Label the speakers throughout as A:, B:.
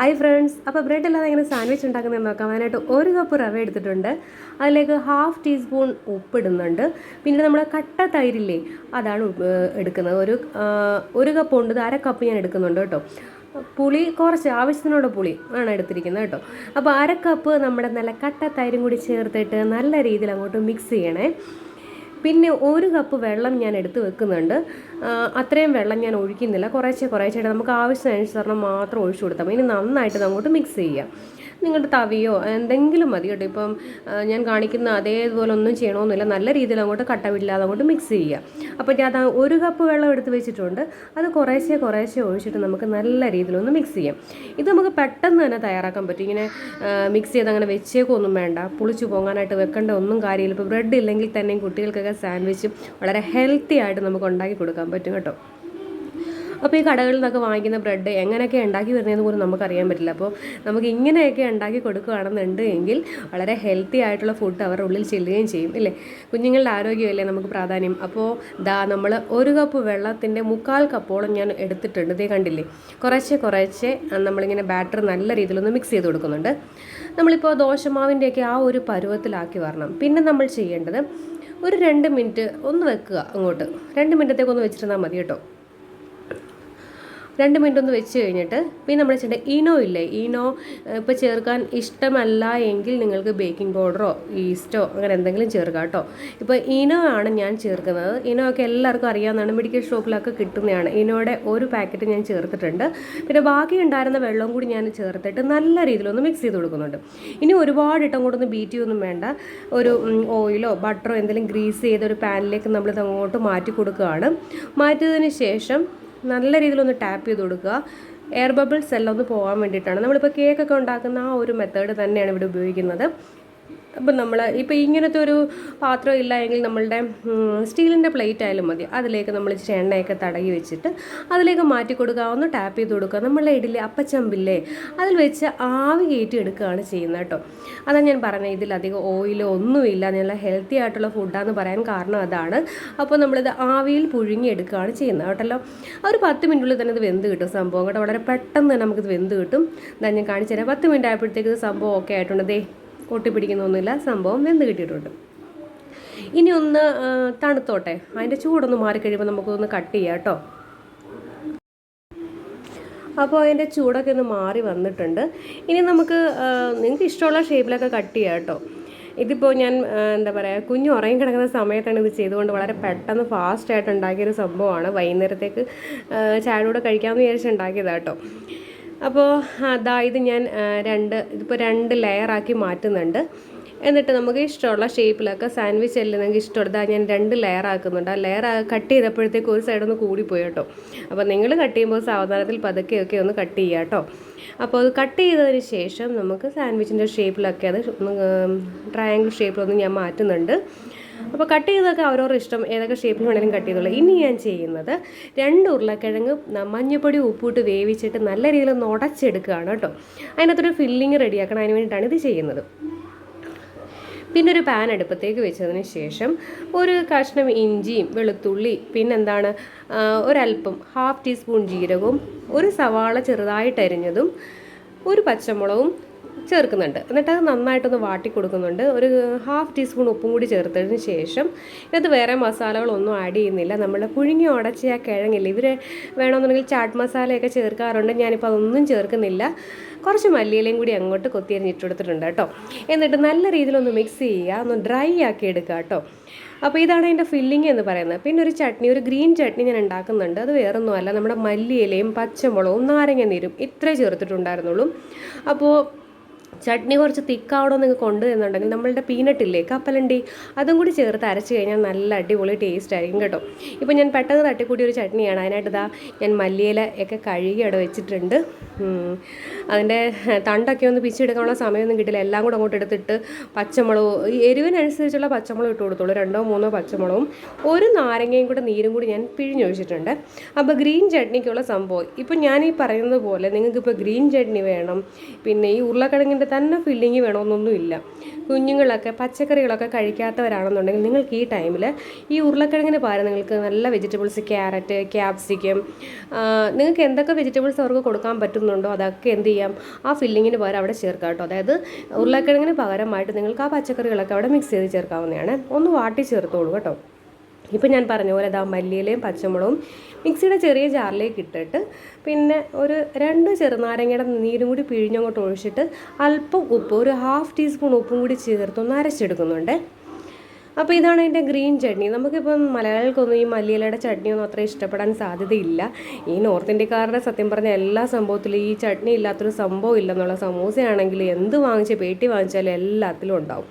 A: Hi friends അപ്പോൾ bread അല്ലാതെ എങ്ങനെ സാൻഡ്വിച്ച് ഉണ്ടാക്കുന്നത് നോക്കാം. അതിനായിട്ട് ഒരു കപ്പ് റവ എടുത്തിട്ടുണ്ട്. അതിലേക്ക് ഹാഫ് ടീസ്പൂൺ ഉപ്പിടുന്നുണ്ട്. പിന്നെ നമ്മുടെ കട്ട തൈരില്ലേ അതാണ് എടുക്കുന്നത്. ഒരു ഒരു കപ്പ് ഉണ്ട്. അര കപ്പ് ഞാൻ എടുക്കുന്നുണ്ട് കേട്ടോ. പുളി കുറച്ച് ആവശ്യത്തിനുള്ള പുളി ആണ് എടുത്തിരിക്കുന്നത് കേട്ടോ. അപ്പോൾ അര കപ്പ് നമ്മുടെ നല്ല കട്ട തൈരും കൂടി ചേർത്തിട്ട് നല്ല രീതിയിൽ അങ്ങോട്ട് മിക്സ് ചെയ്യണേ. പിന്നെ ഒരു കപ്പ് വെള്ളം ഞാൻ എടുത്ത് വെക്കുന്നുണ്ട്. അത്രയും വെള്ളം ഞാൻ ഒഴിക്കുന്നില്ല. കുറേശ്ശെ കുറേശ്ശായിട്ട് നമുക്ക് ആവശ്യാനുസരണം മാത്രം ഒഴിച്ചു കൊടുത്താൽ ഇനി നന്നായിട്ട് അങ്ങോട്ട് മിക്സ് ചെയ്യുക നിങ്ങളുടെ തവിയോ എന്തെങ്കിലും മതി കേട്ടോ ഇപ്പം ഞാൻ കാണിക്കുന്ന അതേപോലെ ഒന്നും ചെയ്യണമെന്നില്ല നല്ല രീതിയിൽ അങ്ങോട്ട് കട്ടവില്ലാതെ അങ്ങോട്ട് മിക്സ് ചെയ്യുക. അപ്പോൾ ഞാൻ ഒരു കപ്പ് വെള്ളം എടുത്ത് വെച്ചിട്ടുണ്ട്. അത് കുറേശ്ശെ കുറേശ്ശെ ഒഴിച്ചിട്ട് നമുക്ക് നല്ല രീതിയിലൊന്ന് മിക്സ് ചെയ്യാം. ഇത് നമുക്ക് പെട്ടെന്ന് തന്നെ തയ്യാറാക്കാൻ പറ്റും. ഇങ്ങനെ മിക്സ് ചെയ്ത് അങ്ങനെ വെച്ചേക്കൊന്നും വേണ്ട. പുളിച്ചു പോകാനായിട്ട് വെക്കേണ്ട ഒന്നും കാര്യമില്ല. ഇപ്പോൾ ബ്രെഡ് ഇല്ലെങ്കിൽ തന്നെയും കുട്ടികൾക്കൊക്കെ സാൻഡ്വിച്ച് വളരെ ഹെൽത്തി ആയിട്ട് നമുക്ക് ഉണ്ടാക്കി കൊടുക്കാൻ പറ്റും കേട്ടോ. അപ്പോൾ ഈ കടകളിൽ നിന്നൊക്കെ വാങ്ങിക്കുന്ന ബ്രെഡ് എങ്ങനെയൊക്കെ ഉണ്ടാക്കി വരുന്നതെന്ന് പോലും നമുക്കറിയാൻ പറ്റില്ല. അപ്പോൾ നമുക്ക് ഇങ്ങനെയൊക്കെ ഉണ്ടാക്കി കൊടുക്കുകയാണെന്നുണ്ട് എങ്കിൽ വളരെ ഹെൽത്തി ആയിട്ടുള്ള ഫുഡ് അവരുടെ ഉള്ളിൽ ചെല്ലുകയും ചെയ്യും ഇല്ലേ? കുഞ്ഞുങ്ങളുടെ ആരോഗ്യമല്ലേ നമുക്ക് പ്രാധാന്യം? അപ്പോൾ ദാ നമ്മൾ ഒരു കപ്പ് വെള്ളത്തിന്റെ മുക്കാൽ കപ്പോളം ഞാൻ എടുത്തിട്ടുണ്ട്. ഇതേ കണ്ടില്ലേ? കുറേശ്ശെ കുറേശ്ശെ നമ്മളിങ്ങനെ ബാറ്റർ നല്ല രീതിയിലൊന്ന് മിക്സ് ചെയ്ത് കൊടുക്കുന്നുണ്ട്. നമ്മളിപ്പോൾ ദോശമാവിന്റെയൊക്കെ ആ ഒരു പരുവത്തിലാക്കി വരണം. പിന്നെ നമ്മൾ ചെയ്യേണ്ടത് ഒരു രണ്ട് മിനിറ്റ് ഒന്ന് വെക്കുക അങ്ങോട്ട്. രണ്ട് മിനിറ്റത്തേക്ക് ഒന്ന് വെച്ചിരുന്നാൽ മതി കേട്ടോ. രണ്ട് മിനിറ്റ് ഒന്ന് വെച്ച് കഴിഞ്ഞിട്ട് പിന്നെ നമ്മൾ ചെയ്യേണ്ട ഇനോ ഇല്ലേ? ഇനോ ഇപ്പോൾ ചേർക്കാൻ ഇഷ്ടമല്ല എങ്കിൽ നിങ്ങൾക്ക് ബേക്കിംഗ് പൗഡറോ ഈസ്റ്റോ അങ്ങനെ എന്തെങ്കിലും ചേർക്കാം കേട്ടോ. ഇപ്പോൾ ഈനോ ആണ് ഞാൻ ചേർക്കുന്നത്. ഇനോ ഒക്കെ എല്ലാവർക്കും അറിയാവുന്നതാണ്. മെഡിക്കൽ ഷോപ്പിലൊക്കെ കിട്ടുന്നതാണ്. ഈനോയുടെ ഒരു പാക്കറ്റ് ഞാൻ ചേർത്തിട്ടുണ്ട്. പിന്നെ ബാക്കി ഉണ്ടായിരുന്ന വെള്ളവും കൂടി ഞാൻ ചേർത്തിട്ട് നല്ല രീതിയിലൊന്ന് മിക്സ് ചെയ്ത് കൊടുക്കുന്നുണ്ട്. ഇനി ഒരുപാട് ഇട്ടം ഒന്ന് ബീറ്റ് ചെയ്യൊന്നും വേണ്ട. ഒരു ഓയിലോ ബട്ടറോ എന്തെങ്കിലും ഗ്രീസ് ചെയ്ത ഒരു പാനിലേക്ക് നമ്മളിത് അങ്ങോട്ട് മാറ്റി കൊടുക്കുകയാണ്. മാറ്റിയതിന് ശേഷം നല്ല രീതിയിൽ ഒന്ന് ടാപ്പ് ചെയ്ത് കൊടുക്കുക. എയർ ബബിൾസ് എല്ലാം ഒന്ന് പോകാൻ വേണ്ടിയിട്ടാണ്. നമ്മളിപ്പോൾ കേക്കൊക്കെ ഉണ്ടാക്കുന്ന ആ ഒരു മെത്തേഡ് തന്നെയാണ് ഇവിടെ ഉപയോഗിക്കുന്നത്. അപ്പം നമ്മൾ ഇപ്പോൾ ഇങ്ങനത്തെ ഒരു പാത്രം ഇല്ല എങ്കിൽ നമ്മളുടെ സ്റ്റീലിന്റെ പ്ലേറ്റ് ആയാലും മതി. അതിലേക്ക് നമ്മൾ ഇച്ചിരി എണ്ണയൊക്കെ തടകി വെച്ചിട്ട് അതിലേക്ക് മാറ്റി കൊടുക്കുക. ഒന്ന് ടാപ്പ് ചെയ്ത് കൊടുക്കുക. നമ്മളുടെ ഇഡലി അപ്പച്ചമ്പില്ലേ? അതിൽ വെച്ച് ആവി കയറ്റി എടുക്കുകയാണ് ചെയ്യുന്നത് കേട്ടോ. അതാണ് ഞാൻ പറഞ്ഞത് ഇതിലധികം ഓയിലോ ഒന്നുമില്ല. നല്ല ഹെൽത്തി ആയിട്ടുള്ള ഫുഡാന്ന് പറയാൻ കാരണം അതാണ്. അപ്പോൾ നമ്മളിത് ആവിയിൽ പുഴുങ്ങി എടുക്കുകയാണ് ചെയ്യുന്നത് കേട്ടല്ലോ. ഒരു പത്ത് മിനിറ്റുള്ളിൽ തന്നെ ഇത് വെന്ത് കിട്ടും സംഭവം കേട്ടോ. വളരെ പെട്ടെന്ന് തന്നെ നമുക്കിത് വെന്ത് കിട്ടും. ഞാൻ കാണിച്ചു തരാം. പത്ത് മിനിറ്റ് ആയപ്പോഴത്തേക്ക് ഇത് സംഭവം ഓക്കെ ആയിട്ടുണ്ട്. ദേ ഒട്ടിപ്പിടിക്കുന്നൊന്നുമില്ല സംഭവം വെന്ത് കിട്ടിയിട്ടുണ്ട്. ഇനി ഒന്ന് തണുത്തോട്ടെ. അതിന്റെ ചൂടൊന്ന് മാറിക്കഴിയുമ്പോൾ നമുക്കൊന്ന് കട്ട് ചെയ്യാം കേട്ടോ. അപ്പോൾ അതിന്റെ ചൂടൊക്കെ ഒന്ന് മാറി വന്നിട്ടുണ്ട്. ഇനി നമുക്ക് നിങ്ങൾക്ക് ഇഷ്ടമുള്ള ഷേപ്പിലൊക്കെ കട്ട് ചെയ്യാം കേട്ടോ. ഇതിപ്പോൾ ഞാൻ എന്താ പറയുക കുഞ്ഞു ഉറങ്ങി കിടക്കുന്ന സമയത്താണ് ഇത് ചെയ്തുകൊണ്ട് വളരെ പെട്ടെന്ന് ഫാസ്റ്റായിട്ട് ഉണ്ടാക്കിയൊരു സംഭവമാണ്. വൈകുന്നേരത്തേക്ക് ചായയുടെ കഴിക്കാമെന്ന് വിചാരിച്ച് ഉണ്ടാക്കിയതാണ് കേട്ടോ. അപ്പോൾ അതാ ഇത് ഞാൻ രണ്ട് ഇതിപ്പോൾ രണ്ട് ലെയറാക്കി മാറ്റുന്നുണ്ട്. എന്നിട്ട് നമുക്ക് ഇഷ്ടമുള്ള ഷേപ്പിലൊക്കെ സാൻഡ്വിച്ച് എല്ലാം നിങ്ങൾക്ക് ഇഷ്ടമുള്ളത് ഞാൻ രണ്ട് ലെയർ ആക്കുന്നുണ്ട്. ആ ലെയർ കട്ട് ചെയ്തപ്പോഴത്തേക്ക് ഒരു സൈഡൊന്ന് കൂടിപ്പോയി കേട്ടോ. അപ്പോൾ നിങ്ങൾ കട്ട് ചെയ്യുമ്പോൾ സാവധാനത്തിൽ പതുക്കെയൊക്കെ ഒന്ന് കട്ട് ചെയ്യുക കേട്ടോ. അപ്പോൾ അത് കട്ട് ചെയ്തതിന് ശേഷം നമുക്ക് സാൻഡ്വിച്ചിന്റെ ഷേപ്പിലൊക്കെ അത് ട്രയാങ്കിൾ ഷേപ്പിലൊന്നും ഞാൻ മാറ്റുന്നുണ്ട്. അപ്പോൾ കട്ട് ചെയ്തൊക്കെ അവരവരുടെ ഇഷ്ടം ഏതൊക്കെ ഷേപ്പിൽ വേണമെങ്കിലും കട്ട് ചെയ്തോളൂ. ഇനി ഞാൻ ചെയ്യുന്നത് രണ്ട് ഉരുളക്കിഴങ്ങ് മഞ്ഞപ്പൊടി ഉപ്പിട്ട് വേവിച്ചിട്ട് നല്ല രീതിയിൽ ഒന്ന് ഉടച്ചെടുക്കുകയാണ് കേട്ടോ. അതിനകത്തൊരു ഫില്ലിങ് റെഡിയാക്കണം അതിന് വേണ്ടിയിട്ടാണ് ഇത് ചെയ്യുന്നത്. പിന്നെ ഒരു പാൻ അടുപ്പത്തേക്ക് വെച്ചതിന് ശേഷം ഒരു കഷ്ണം ഇഞ്ചിയും വെളുത്തുള്ളി പിന്നെന്താണ് ഒരല്പം ഹാഫ് ടീസ്പൂൺ ജീരകവും ഒരു സവാള ചെറുതായിട്ട് അരിഞ്ഞതും ഒരു പച്ചമുളകും ചേർക്കുന്നുണ്ട്. എന്നിട്ട് അത് നന്നായിട്ടൊന്ന് വാട്ടി കൊടുക്കുന്നുണ്ട്. ഒരു ഹാഫ് ടീസ്പൂൺ ഉപ്പും കൂടി ചേർത്തതിന് ശേഷം ഇതിനകത്ത് വേറെ മസാലകളൊന്നും ആഡ് ചെയ്യുന്നില്ല. നമ്മൾ പുഴുങ്ങി ഉടച്ച ആ കിഴങ്ങില്ല ഇവർ വേണമെന്നുണ്ടെങ്കിൽ ചാട്ട് മസാലയൊക്കെ ചേർക്കാറുണ്ട്. ഞാനിപ്പോൾ അതൊന്നും ചേർക്കുന്നില്ല. കുറച്ച് മല്ലിയിലയും കൂടി അങ്ങോട്ട് കൊത്തിയരിഞ്ഞിട്ട് കൊടുത്തിട്ടുണ്ട് കേട്ടോ. എന്നിട്ട് നല്ല രീതിയിലൊന്ന് മിക്സ് ചെയ്യുക. ഒന്ന് ഡ്രൈ ആക്കി എടുക്കുക കേട്ടോ. അപ്പോൾ ഇതാണ് അതിന്റെ ഫില്ലിംഗ് എന്ന് പറയുന്നത്. പിന്നെ ഒരു ചട്നി ഒരു ഗ്രീൻ ചട്നി ഞാൻ ഉണ്ടാക്കുന്നുണ്ട്. അത് വേറൊന്നുമല്ല. നമ്മുടെ മല്ലിയിലയും പച്ചമുളകും നാരങ്ങ നീരും ഇത്രേ ചേർത്തിട്ടുണ്ടായിരുന്നുള്ളൂ. അപ്പോൾ ചട്നി കുറച്ച് തിക്കാവണം നിങ്ങൾ കൊണ്ടുവരുന്നുണ്ടെങ്കിൽ നമ്മളുടെ പീനട്ട് ഇല്ലേ കപ്പലണ്ടി അതും കൂടി ചേർത്ത് അരച്ച് കഴിഞ്ഞാൽ നല്ല അടിപൊളി ടേസ്റ്റ് ആയിരിക്കും കേട്ടോ ഇപ്പോൾ ഞാൻ പെട്ടെന്ന് തട്ടിക്കൂട്ടിയ ഒരു ചട്നിയാണ് അതിനായിട്ട് ഇതാ ഞാൻ മല്ലിയില ഒക്കെ കഴുകി അവിടെ വെച്ചിട്ടുണ്ട്. അതിന്റെ തണ്ടൊക്കെ ഒന്ന് പിച്ചെടുക്കാനുള്ള സമയമൊന്നും കിട്ടില്ല. എല്ലാം കൂടെ അങ്ങോട്ട് എടുത്തിട്ട് പച്ചമുളക് ഈ എരിവിനനുസരിച്ചുള്ള പച്ചമുളക് ഇട്ട് കൊടുത്തോളൂ. രണ്ടോ മൂന്നോ പച്ചമുളകും ഒരു നാരങ്ങയും കൂടെ നീരും കൂടി ഞാൻ പിഴിഞ്ഞൊഴിച്ചിട്ടുണ്ട്. അപ്പോൾ ഗ്രീൻ ചട്നിക്കുള്ള സംഭവം. ഇപ്പോൾ ഞാൻ ഈ പറയുന്നത് പോലെ നിങ്ങൾക്കിപ്പോൾ ഗ്രീൻ ചട്നി വേണം പിന്നെ ഈ ഉരുളക്കിഴങ്ങിന്റെ തന്നെ ഫില്ലിങ് വേണമെന്നൊന്നുമില്ല കുഞ്ഞുങ്ങളൊക്കെ പച്ചക്കറികളൊക്കെ കഴിക്കാത്തവരാണെന്നുണ്ടെങ്കിൽ നിങ്ങൾക്ക് ഈ ടൈമിൽ ഈ ഉരുളക്കിഴങ്ങിന് പകരം നിങ്ങൾക്ക് നല്ല വെജിറ്റബിൾസ് ക്യാരറ്റ് ക്യാപ്സിക്കം നിങ്ങൾക്ക് എന്തൊക്കെ വെജിറ്റബിൾസ് അവർക്ക് കൊടുക്കാൻ പറ്റുന്നുണ്ടോ അതൊക്കെ എന്ത് ചെയ്യാം? ആ ഫില്ലിങ്ങിന് പകരം അവിടെ ചേർക്കാം കേട്ടോ. അതായത് ഉരുളക്കിഴങ്ങിന് പകരമായിട്ട് നിങ്ങൾക്ക് ആ പച്ചക്കറികളൊക്കെ അവിടെ മിക്സ് ചെയ്ത് ചേർക്കാവുന്നതാണ്. ഒന്ന് വാട്ടി ചേർത്തോളൂ കേട്ടോ. ഇപ്പം ഞാൻ പറഞ്ഞ പോലെ ഇതാ മല്ലിയിലയും പച്ചമുളകും മിക്സിയുടെ ചെറിയ ജാറിലേക്ക് ഇട്ടിട്ട് പിന്നെ ഒരു രണ്ട് ചെറുനാരങ്ങയുടെ നീരും കൂടി പിഴിഞ്ഞങ്ങോട്ട് ഒഴിച്ചിട്ട് അല്പം ഉപ്പ് ഒരു ഹാഫ് ടീസ്പൂൺ ഉപ്പും കൂടി ചേർത്തൊന്ന് അരച്ചെടുക്കുന്നുണ്ട്. അപ്പോൾ ഇതാണ് എന്റെ ഗ്രീൻ ചട്നി. നമുക്കിപ്പം മലയാളികൾക്കൊന്നും ഈ മല്ലിയിലയുടെ ചട്നിയൊന്നും അത്ര ഇഷ്ടപ്പെടാൻ സാധ്യതയില്ല. ഈ നോർത്ത് ഇന്ത്യക്കാരുടെ സത്യം പറഞ്ഞ എല്ലാ സംഭവത്തിലും ഈ ചട്നി ഇല്ലാത്തൊരു സംഭവം ഇല്ലെന്നുള്ള സമൂസയാണെങ്കിൽ എന്ത് വാങ്ങിച്ച് പേട്ടി വാങ്ങിച്ചാലും എല്ലാത്തിലും ഉണ്ടാവും.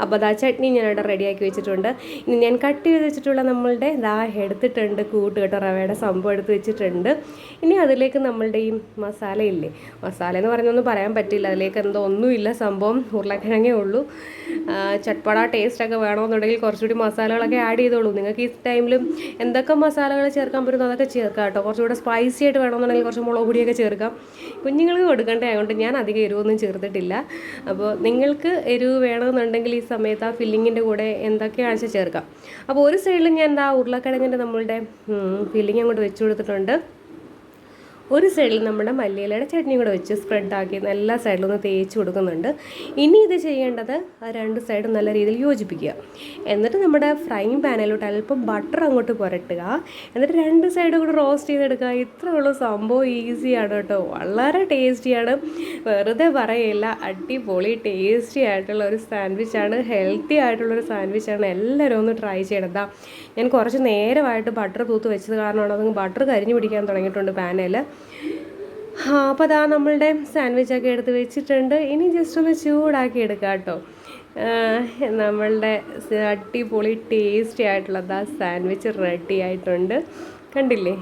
A: അപ്പോൾ അതാ ചട്നി ഞാൻ ഇവിടെ റെഡിയാക്കി വെച്ചിട്ടുണ്ട്. ഇനി ഞാൻ കട്ട് ചെയ്ത് വെച്ചിട്ടുള്ള നമ്മളുടെ ദാ എടുത്തിട്ടുണ്ട് കൂട്ട് റവയുടെ സംഭവം എടുത്ത് വെച്ചിട്ടുണ്ട്. ഇനി അതിലേക്ക് നമ്മളുടെ ഈ മസാല ഇല്ലേ? മസാല എന്ന് പറഞ്ഞൊന്നും പറയാൻ പറ്റില്ല. അതിലേക്ക് എന്തോ ഒന്നുമില്ല സംഭവം. ഉരുളക്കിഴങ്ങേ ഉള്ളൂ. ആ, ചട്പട ടേസ്റ്റൊക്കെ വേണമെന്നുണ്ടെങ്കിൽ കുറച്ചുകൂടി മസാലകളൊക്കെ ആഡ് ചെയ്തോളൂ. നിങ്ങൾക്ക് ഈ ടൈമിലും എന്തൊക്കെ മസാലകൾ ചേർക്കാൻ പറ്റുന്നോ അതൊക്കെ ചേർക്കാം കേട്ടോ. കുറച്ചുകൂടെ സ്പൈസി ആയിട്ട് വേണമെന്നുണ്ടെങ്കിൽ കുറച്ച് മുളക് പൊടിയൊക്കെ ചേർക്കാം. കുഞ്ഞുങ്ങൾക്ക് കൊടുക്കേണ്ട? ആയതുകൊണ്ട് ഞാൻ അധികം എരിവൊന്നും ചേർത്തിട്ടില്ല. അപ്പോൾ നിങ്ങൾക്ക് എരിവ് വേണമെന്നുണ്ടെങ്കിൽ ഈ സമയത്ത് ആ ഫില്ലിങ്ങിന്റെ കൂടെ എന്തൊക്കെയാണെന്ന് വെച്ചാൽ ചേർക്കാം. അപ്പോൾ ഒരു സൈഡിൽ ഞാൻ എന്താ ഉരുളക്കിഴങ്ങിന്റെ നമ്മളുടെ ഫില്ലിങ് അങ്ങോട്ട് വെച്ച് കൊടുത്തിട്ടുണ്ട്. ഒരു സൈഡിൽ നമ്മുടെ മല്ലിയിലയുടെ ചട്നി കൂടെ വെച്ച് സ്പ്രെഡാക്കി എല്ലാ സൈഡിലും ഒന്ന് തേച്ച് കൊടുക്കുന്നുണ്ട്. ഇനി ഇത് ചെയ്യേണ്ടത് രണ്ട് സൈഡും നല്ല രീതിയിൽ യോജിപ്പിക്കുക. എന്നിട്ട് നമ്മുടെ ഫ്രൈങ് പാനിലോട്ട് അല്പം ബട്ടർ അങ്ങോട്ട് പുരട്ടുക. എന്നിട്ട് രണ്ട് സൈഡും കൂടെ റോസ്റ്റ് ചെയ്തെടുക്കുക. ഇത്രേ ഉള്ളൂ സംഭവം ഈസിയാണ് കേട്ടോ. വളരെ ടേസ്റ്റിയാണ് വെറുതെ പറയില്ല. അടിപൊളി ടേസ്റ്റി ആയിട്ടുള്ള ഒരു സാൻഡ്വിച്ചാണ് ഹെൽത്തി ആയിട്ടുള്ള ഒരു സാൻഡ്വിച്ചാണ് എല്ലാവരും ഒന്ന് ട്രൈ ചെയ്യണം. ഞാൻ കുറച്ച് നേരമായിട്ട് ബട്ടർ തൂത്ത് വെച്ചത് കാരണമാണ്. അത് ബട്ടർ കരിഞ്ഞു പിടിക്കാൻ തുടങ്ങിയിട്ടുണ്ട് പാനയിൽ അപ്പോൾ അതാ നമ്മളുടെ സാൻഡ്വിച്ചൊക്കെ എടുത്ത് വെച്ചിട്ടുണ്ട്. ഇനി ജസ്റ്റ് ഒന്ന് ചൂടാക്കി എടുക്കാം കേട്ടോ നമ്മളുടെ അടിപൊളി ടേസ്റ്റി ആയിട്ടുള്ളത് ആ സാൻഡ്വിച്ച് റെഡി ആയിട്ടുണ്ട്. കണ്ടില്ലേ?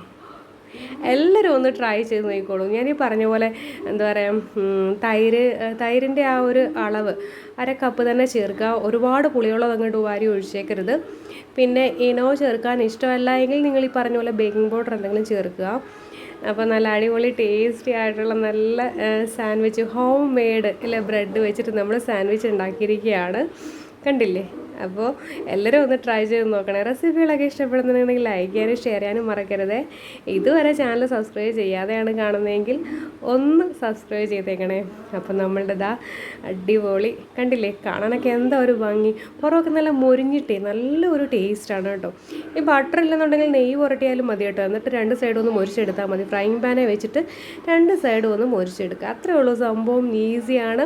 A: എല്ലാവരും ഒന്ന് ട്രൈ ചെയ്ത് നോക്കിക്കോളൂ. ഞാൻ ഈ പറഞ്ഞ പോലെ എന്താ പറയുക തൈര് തൈരിന്റെ ആ ഒരു അളവ് അര കപ്പ് തന്നെ ചേർക്കുക. ഒരുപാട് പുളിയുള്ളത് അങ്ങോട്ട് വാരി ഒഴിച്ചേക്കരുത്. പിന്നെ ഇനോ ചേർക്കാൻ ഇഷ്ടമല്ല എങ്കിൽ നിങ്ങൾ ഈ പറഞ്ഞ പോലെ ബേക്കിംഗ് പൗഡർ എന്തെങ്കിലും ചേർക്കുക. അപ്പോൾ നല്ല അടിപൊളി ടേസ്റ്റി ആയിട്ടുള്ള നല്ല സാൻഡ്വിച്ച് ഹോം മെയ്ഡ് അല്ലെ ബ്രെഡ് വെച്ചിട്ട് നമ്മൾ സാൻഡ്വിച്ച് ഉണ്ടാക്കിയിരിക്കുകയാണ്. കണ്ടില്ലേ? അപ്പോൾ എല്ലാവരും ഒന്ന് ട്രൈ ചെയ്ത് നോക്കണേ. റെസിപ്പികളൊക്കെ ഇഷ്ടപ്പെടുന്നുണ്ടെങ്കിൽ ലൈക്ക് ചെയ്യാനും ഷെയർ ചെയ്യാനും മറക്കരുത്. ഇതുവരെ ചാനൽ സബ്സ്ക്രൈബ് ചെയ്യാതെയാണ് കാണുന്നതെങ്കിൽ ഒന്ന് സബ്സ്ക്രൈബ് ചെയ്തേക്കണേ. അപ്പോൾ നമ്മളുടെ ഇതാ അടിപൊളി കണ്ടില്ലേ? കാണാനൊക്കെ എന്താ ഒരു ഭംഗി. പുറമൊക്കെ നല്ല മുരിഞ്ഞിട്ടേ നല്ല ഒരു ടേസ്റ്റാണ് കേട്ടോ. ഈ ബട്ടർ ഇല്ലെന്നുണ്ടെങ്കിൽ നെയ്യ് പുരട്ടിയാലും മതി കേട്ടോ. എന്നിട്ട് രണ്ട് സൈഡും ഒന്ന് മുരിച്ചെടുത്താൽ മതി. ഫ്രൈങ് പാനെ വെച്ചിട്ട് രണ്ട് സൈഡും ഒന്ന് മുരിച്ചെടുക്കുക. അത്രേ ഉള്ളൂ സംഭവം ഈസിയാണ്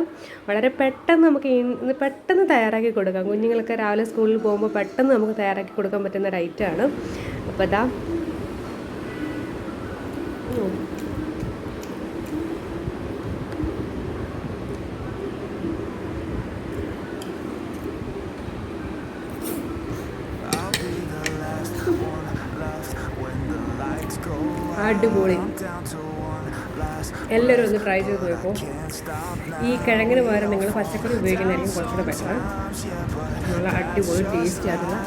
A: വളരെ പെട്ടെന്ന് നമുക്ക് പെട്ടെന്ന് തയ്യാറാക്കി കൊടുക്കാം. കുഞ്ഞുങ്ങൾക്ക് രാവിലെ സ്കൂളിൽ പോകുമ്പോൾ പെട്ടെന്ന് നമുക്ക് തയ്യാറാക്കി കൊടുക്കാൻ പറ്റുന്ന ഒരു ഐറ്റമാണ് അപ്പോൾ ഇതാ. അടിപൊളി എല്ലാവരും ഒന്ന് ട്രൈ ചെയ്ത് നോക്കൂ. ഈ കിഴങ്ങിന് പകരം നിങ്ങൾ പച്ചക്കറി ഉപയോഗിക്കുന്നതായിരിക്കും കുറച്ചുകൂടെ ബെറ്റർ നല്ല അടിപൊളി ടേസ്റ്റ് ആയിട്ടുള്ള